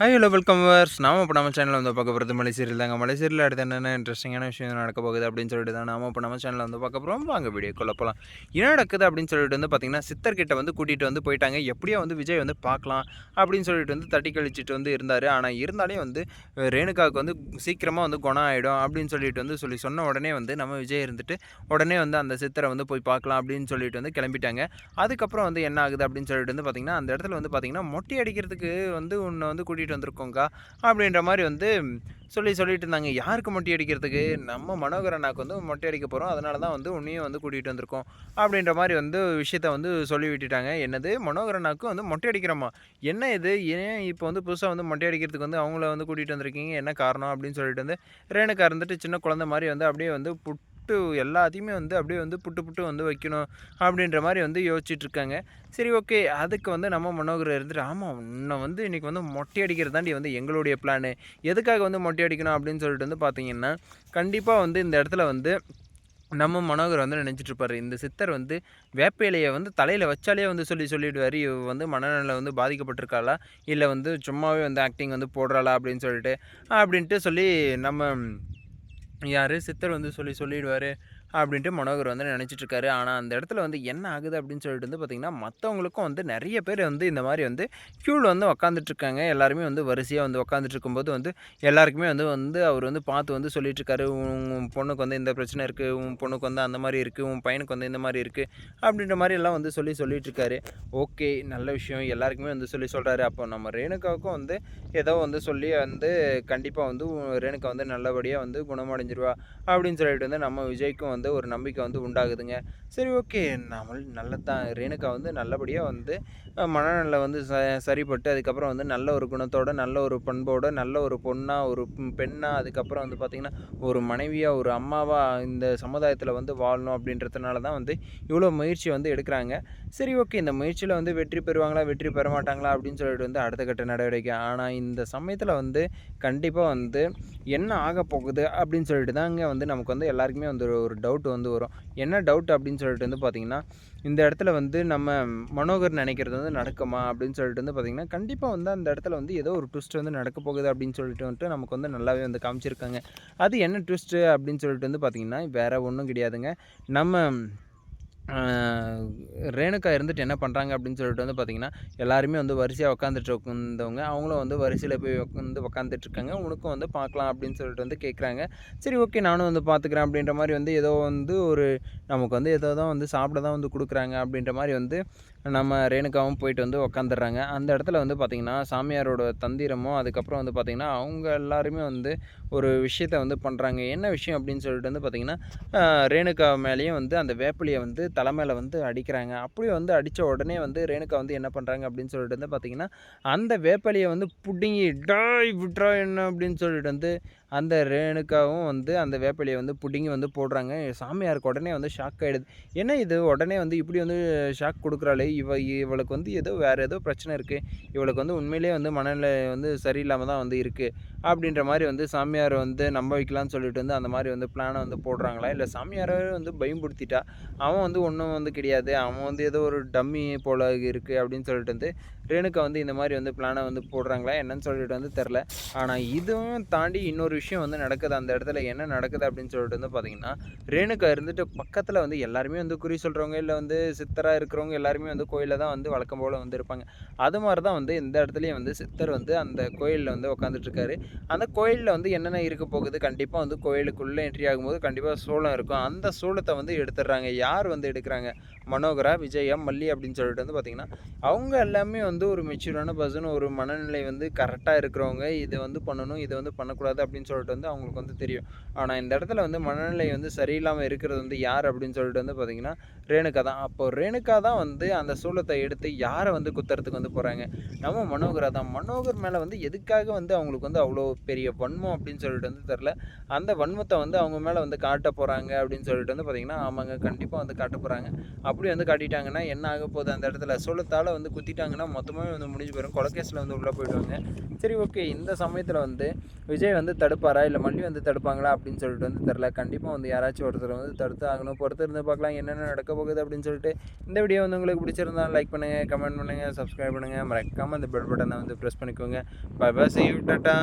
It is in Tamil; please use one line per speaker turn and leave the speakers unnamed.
ஹாய் ஹலோ வெல்கம் வர்ஸ் நாம இப்போ நம்ம சேனலில் வந்து பார்க்க போகிறது மலை சீரியல் தாங்க. மலை சீரியல் அடுத்து என்னென்ன இன்ட்ரெஸ்டிங்கான விஷயம் நடக்க போகுது அப்படின்னு சொல்லிட்டு தான் நாம இப்போ நம்ம சேனலில் வந்து பார்க்க போகிறோம் வாங்க வீடியோ கொள்ள போகலாம் என்ன நடக்குது அப்படின்னு சொல்லிட்டு வந்து பார்த்தீங்கன்னா சித்தர்கிட்ட வந்து கூட்டிகிட்டு வந்து போயிட்டாங்க. எப்படியோ வந்து விஜய் வந்து பார்க்கலாம் அப்படின்னு சொல்லிட்டு வந்து தட்டி கழிச்சிட்டு வந்து இருந்தார். ஆனால் இருந்தாலே வந்து ரேணுகாவுக்கு வந்து சீக்கிரமாக வந்து குணம் ஆகிடும் அப்படின்னு சொல்லிட்டு வந்து சொல்லி சொன்ன உடனே வந்து நம்ம விஜய் இருந்துட்டு உடனே வந்து அந்த சித்தரை வந்து போய் பார்க்கலாம் அப்படின்னு சொல்லிட்டு வந்து கிளம்பிட்டாங்க. அதுக்கப்புறம் வந்து என்ன ஆகுது அப்படின்னு சொல்லிட்டு வந்து பார்த்தீங்கன்னா அந்த இடத்துல வந்து பார்த்தீங்கன்னா மொட்டை அடிக்கிறதுக்கு வந்து உன்னை வந்து கூட்டிகிட்டு வந்திருக்கோங்க்கா அப்படின்ற மாதிரி வந்து சொல்லி சொல்லிட்டு இருந்தாங்க. யாருக்கு மொட்டை அடிக்கிறதுக்கு? நம்ம மனோகர் அண்ணாக்கு வந்து மொட்டை அடிக்க போகிறோம் அதனால தான் வந்து உன்னையும் வந்து கூட்டிகிட்டு வந்திருக்கோம். அப்படின்ற மாதிரி வந்து விஷயத்த வந்து சொல்லி விட்டுட்டாங்க. என்னது? மனோகர் அண்ணாக்கு வந்து மொட்டை அடிக்கிறோமா? என்ன இது? ஏன் இப்போ வந்து புதுசாக வந்து மொட்டை அடிக்கிறதுக்கு வந்து அவங்கள வந்து கூட்டிகிட்டு வந்திருக்கீங்க? என்ன காரணம்? அப்படின்னு சொல்லிட்டு வந்து ரேணுக்கா இருந்துட்டு சின்ன குழந்தை மாதிரி வந்து அப்படியே வந்து புட் புட்டு எல்லாத்தையுமே வந்து அப்படியே வந்து புட்டு புட்டு வந்து வைக்கணும் அப்படின்ற மாதிரி வந்து யோசிச்சுட்ருக்காங்க. சரி ஓகே. அதுக்கு வந்து நம்ம மனோகர் இருந்துட்டு ஆமாம் உன்னை வந்து இன்றைக்கி வந்து மொட்டை அடிக்கிறதாண்டி வந்து எங்களுடைய பிளானு எதுக்காக வந்து மொட்டை அடிக்கணும் அப்படின்னு சொல்லிட்டு வந்து பார்த்தீங்கன்னா கண்டிப்பாக வந்து இந்த இடத்துல வந்து நம்ம மனோகர் வந்து நினச்சிட்ருப்பார். இந்த சித்தர் வந்து வேப்ப இலையை வந்து தலையில் வச்சாலே வந்து சொல்லி சொல்லிவிடுவார் இவ வந்து மனநல வந்து பாதிக்கப்பட்டிருக்காளா? இல்லை வந்து சும்மாவே வந்து ஆக்டிங் வந்து போடுறாளா? அப்படின்னு சொல்லிட்டு அப்படின்ட்டு சொல்லி நம்ம யார்? சித்தர் வந்து சொல்லி சொல்லிடுவார். அப்படின்ட்டு மனோகர் வந்து நினச்சிட்டு இருக்காரு ஆனால் அந்த இடத்துல வந்து என்ன ஆகுது அப்படின்னு சொல்லிட்டு வந்து பார்த்திங்கன்னா மற்றவங்களுக்கும் வந்து நிறைய பேர் வந்து இந்த மாதிரி வந்து க்யூவில் வந்து உக்காந்துட்ருக்காங்க. எல்லாருமே வந்து வரிசையாக வந்து உக்காந்துட்டு இருக்கும்போது வந்து எல்லாருக்குமே வந்து வந்து அவர் வந்து பார்த்து வந்து சொல்லிட்டுருக்காரு உன் பொண்ணுக்கு வந்து இந்த பிரச்சனை இருக்குது உன் பொண்ணுக்கு வந்து அந்த மாதிரி இருக்குது உன் பையனுக்கு வந்து இந்த மாதிரி இருக்குது அப்படின்ற மாதிரி எல்லாம் வந்து சொல்லி சொல்லிட்டுருக்காரு ஓகே நல்ல விஷயம். எல்லாருக்குமே வந்து சொல்லி சொல்கிறாரு அப்போ நம்ம ரேணுகாவுக்கும் வந்து ஏதோ வந்து சொல்லி வந்து கண்டிப்பாக வந்து உ- ரேணுகா வந்து நல்லபடியாக வந்து குணமடைஞ்சிருவா. அப்படின்னு சொல்லிட்டு வந்து நம்ம விஜய்க்கும் வந்து வந்து ஒரு நம்பிக்கை வந்து உண்டாகுதுங்க. சரி ஓகே. நம்ம நல்லது தான் ரேணுகா வந்து நல்லபடியாக வந்து மனநல வந்து ச சரிப்பட்டு அதுக்கப்புறம் வந்து நல்ல ஒரு குணத்தோட நல்ல ஒரு பண்போட நல்ல ஒரு பொண்ணாக ஒரு பெண்ணாக அதுக்கப்புறம் வந்து பார்த்திங்கன்னா ஒரு மனைவியாக ஒரு அம்மாவாக இந்த சமுதாயத்தில் வந்து வாழணும் அப்படின்றதுனால தான் வந்து இவ்வளோ முயற்சி வந்து எடுக்கிறாங்க. சரி ஓகே. இந்த முயற்சியில் வந்து வெற்றி பெறுவாங்களா வெற்றி பெற மாட்டாங்களா அப்படின்னு சொல்லிட்டு வந்து அடுத்த கட்ட நடவடிக்கை. ஆனால் இந்த சமயத்தில் வந்து கண்டிப்பாக வந்து என்ன ஆக போகுது அப்படின்னு சொல்லிட்டு தாங்க வந்து நமக்கு வந்து எல்லாருக்குமே வந்து ஒரு- டவுட் டவுட் வந்து வரும். என்ன டவுட் அப்படின்னு சொல்லிட்டு வந்து பார்த்திங்கன்னா இந்த இடத்துல வந்து நம்ம மனோகர் நினைக்கிறது வந்து நடக்குமா அப்படின்னு சொல்லிட்டு வந்து பார்த்திங்கன்னா கண்டிப்பாக வந்து அந்த இடத்துல வந்து ஏதோ ஒரு ட்விஸ்ட் வந்து நடக்க போகுது அப்படின்னு சொல்லிட்டு வந்துட்டு நமக்கு வந்து நல்லாவே வந்து காமிச்சிருக்காங்க. அது என்ன ட்விஸ்ட்டு அப்படின்னு சொல்லிட்டு வந்து பார்த்திங்கன்னா வேறு ஒன்றும் கிடையாதுங்க. நம்ம ரேணுகா இருந்துட்டு என்ன பண்ணுறாங்க அப்படின்னு சொல்லிட்டு வந்து பார்த்திங்கன்னா எல்லாருமே வந்து வரிசையாக உட்காந்துட்டு இருந்தவங்க அவங்களும் வந்து வரிசையில் போய் உட்காந்து உட்காந்துட்டு இருக்காங்க. உனக்கும் வந்து பார்க்கலாம் அப்படின்னு சொல்லிட்டு வந்து கேட்குறாங்க சரி ஓகே நானும் வந்து பார்த்துக்கிறேன் அப்படின்ற மாதிரி வந்து ஏதோ வந்து ஒரு நமக்கு வந்து ஏதோ தான் வந்து சாப்பிட தான் வந்து கொடுக்குறாங்க அப்படின்ற மாதிரி வந்து நம்ம ரேணுகாவும் போயிட்டு வந்து உக்காந்துடுறாங்க. அந்த இடத்துல வந்து பார்த்திங்கன்னா சாமியாரோட தந்திரமும் அதுக்கப்புறம் வந்து பார்த்திங்கன்னா அவங்க எல்லாருமே வந்து ஒரு விஷயத்த வந்து பண்ணுறாங்க என்ன விஷயம் அப்படின்னு சொல்லிட்டு வந்து பார்த்திங்கன்னா ரேணுகா மேலேயும் வந்து அந்த வேப்பிலையை வந்து தலைமையில் வந்து அடிக்கிறாங்க. அப்படியே வந்து அடித்த உடனே வந்து ரேணுகா வந்து என்ன பண்ணுறாங்க அப்படின்னு சொல்லிட்டு வந்து பார்த்திங்கன்னா அந்த வேப்பிலையை வந்து புடுங்கி டாய் விட்ரா என்ன? அப்படின்னு சொல்லிட்டு வந்து அந்த ரேணுக்காவும் வந்து அந்த வேப்பிலையை வந்து பிடிங்கி வந்து போடுறாங்க. சாமியாருக்கு உடனே வந்து ஷாக் ஆகிடுது ஏன்னா இது? உடனே வந்து இப்படி வந்து ஷாக் கொடுக்குறாளே. இவ இவளுக்கு வந்து ஏதோ வேறு ஏதோ பிரச்சனை இருக்குது இவளுக்கு வந்து உண்மையிலேயே வந்து மனநிலை வந்து சரியில்லாமல் தான் வந்து இருக்குது அப்படின்ற மாதிரி வந்து சாமியார் வந்து நம்ப வைக்கலாம்னு சொல்லிட்டு வந்து அந்த மாதிரி வந்து பிளானை வந்து போடுறாங்களா? இல்லை சாமியாரே வந்து பயன்படுத்திட்டா அவன் வந்து ஒன்றும் வந்து கிடையாது. அவன் வந்து ஏதோ ஒரு டம்மி போல இருக்குது அப்படின்னு சொல்லிட்டு வந்து ரேணுகா வந்து இந்த மாதிரி வந்து பிளானை வந்து போடுறாங்களா என்னன்னு சொல்லிட்டு வந்து தெரில ஆனால் இதுவும் தாண்டி இன்னொரு விஷயம் வந்து நடக்குது. அந்த இடத்துல என்ன நடக்குது அப்படின்னு சொல்லிட்டு வந்து பார்த்தீங்கன்னா ரேணுகா இருந்துட்டு பக்கத்தில் வந்து எல்லாருமே வந்து குறி சொல்கிறவங்க இல்லை வந்து சித்தராக இருக்கிறவங்க எல்லாருமே வந்து கோயிலில் தான் வந்து வழக்கம் போல் வந்து இருப்பாங்க. அது மாதிரி தான் வந்து இந்த இடத்துலையும் வந்து சித்தர் வந்து அந்த கோயிலில் வந்து உட்காந்துட்ருக்காரு அந்த கோயிலில் வந்து என்னென்ன இருக்க போகுது? கண்டிப்பாக வந்து கோயிலுக்குள்ளே என்ட்ரி ஆகும்போது கண்டிப்பாக சோளம் இருக்கும். அந்த சோளத்தை வந்து எடுத்துடுறாங்க. யார் வந்து எடுக்கிறாங்க? மனோகரா விஜயா மல்லி அப்படின்னு சொல்லிட்டு வந்து பார்த்திங்கன்னா அவங்க எல்லாமே வந்து வந்து ஒரு மெச்சூரான பர்சன் ஒரு மனநிலை வந்து கரெக்டாக இருக்கிறவங்க இதை வந்து பண்ணணும் இதை வந்து பண்ணக்கூடாது அப்படின்னு சொல்லிட்டு வந்து அவங்களுக்கு வந்து தெரியும். ஆனால் இந்த இடத்துல வந்து மனநிலை வந்து சரியில்லாமல் இருக்கிறது வந்து யார் அப்படின்னு சொல்லிட்டு வந்து பார்த்திங்கன்னா ரேணுகா தான். அப்போ ரேணுகா தான் வந்து அந்த சூளத்தை எடுத்து யாரை வந்து குத்துறதுக்கு வந்து போகிறாங்க நம்ம மனோகரா தான். மனோகர் மேலே வந்து எதுக்காக வந்து அவங்களுக்கு வந்து அவ்வளோ பெரிய வன்மம் அப்படின்னு சொல்லிட்டு வந்து தெரில அந்த வன்மத்தை வந்து அவங்க மேலே வந்து காட்ட போகிறாங்க அப்படின்னு சொல்லிட்டு வந்து பார்த்திங்கன்னா ஆமாங்க கண்டிப்பாக வந்து காட்ட போகிறாங்க அப்படி வந்து காட்டிட்டாங்கன்னா என்ன ஆக போகுது? அந்த இடத்துல சூளத்தால் வந்து குத்திட்டாங்கன்னா மொத்த மொத்தமாகவே வந்து முடிஞ்சு போயிடும். கொலகேஸில் வந்து உள்ளே போயிடுவாங்க. சரி ஓகே. இந்த சமயத்தில் வந்து விஜய் வந்து தடுப்பாரா? இல்லை மல்லி வந்து தடுப்பாங்களா? அப்படின்னு சொல்லிட்டு வந்து தெரில கண்டிப்பாக வந்து யாராச்சும் ஒருத்தர் வந்து தடுத்து ஆகணும். பொறுத்து இருந்து பார்க்கலாம் என்னென்ன நடக்க போகுது அப்படின்னு சொல்லிட்டு இந்த வீடியோ வந்து உங்களுக்கு பிடிச்சிருந்தா லைக் பண்ணுங்கள் கமெண்ட் பண்ணுங்கள் சப்ஸ்கிரைப் பண்ணுங்கள் மறக்காமல் அந்த பெல் பட்டனை வந்து ப்ரெஸ் பண்ணிக்கோங்க. Bye bye see you tata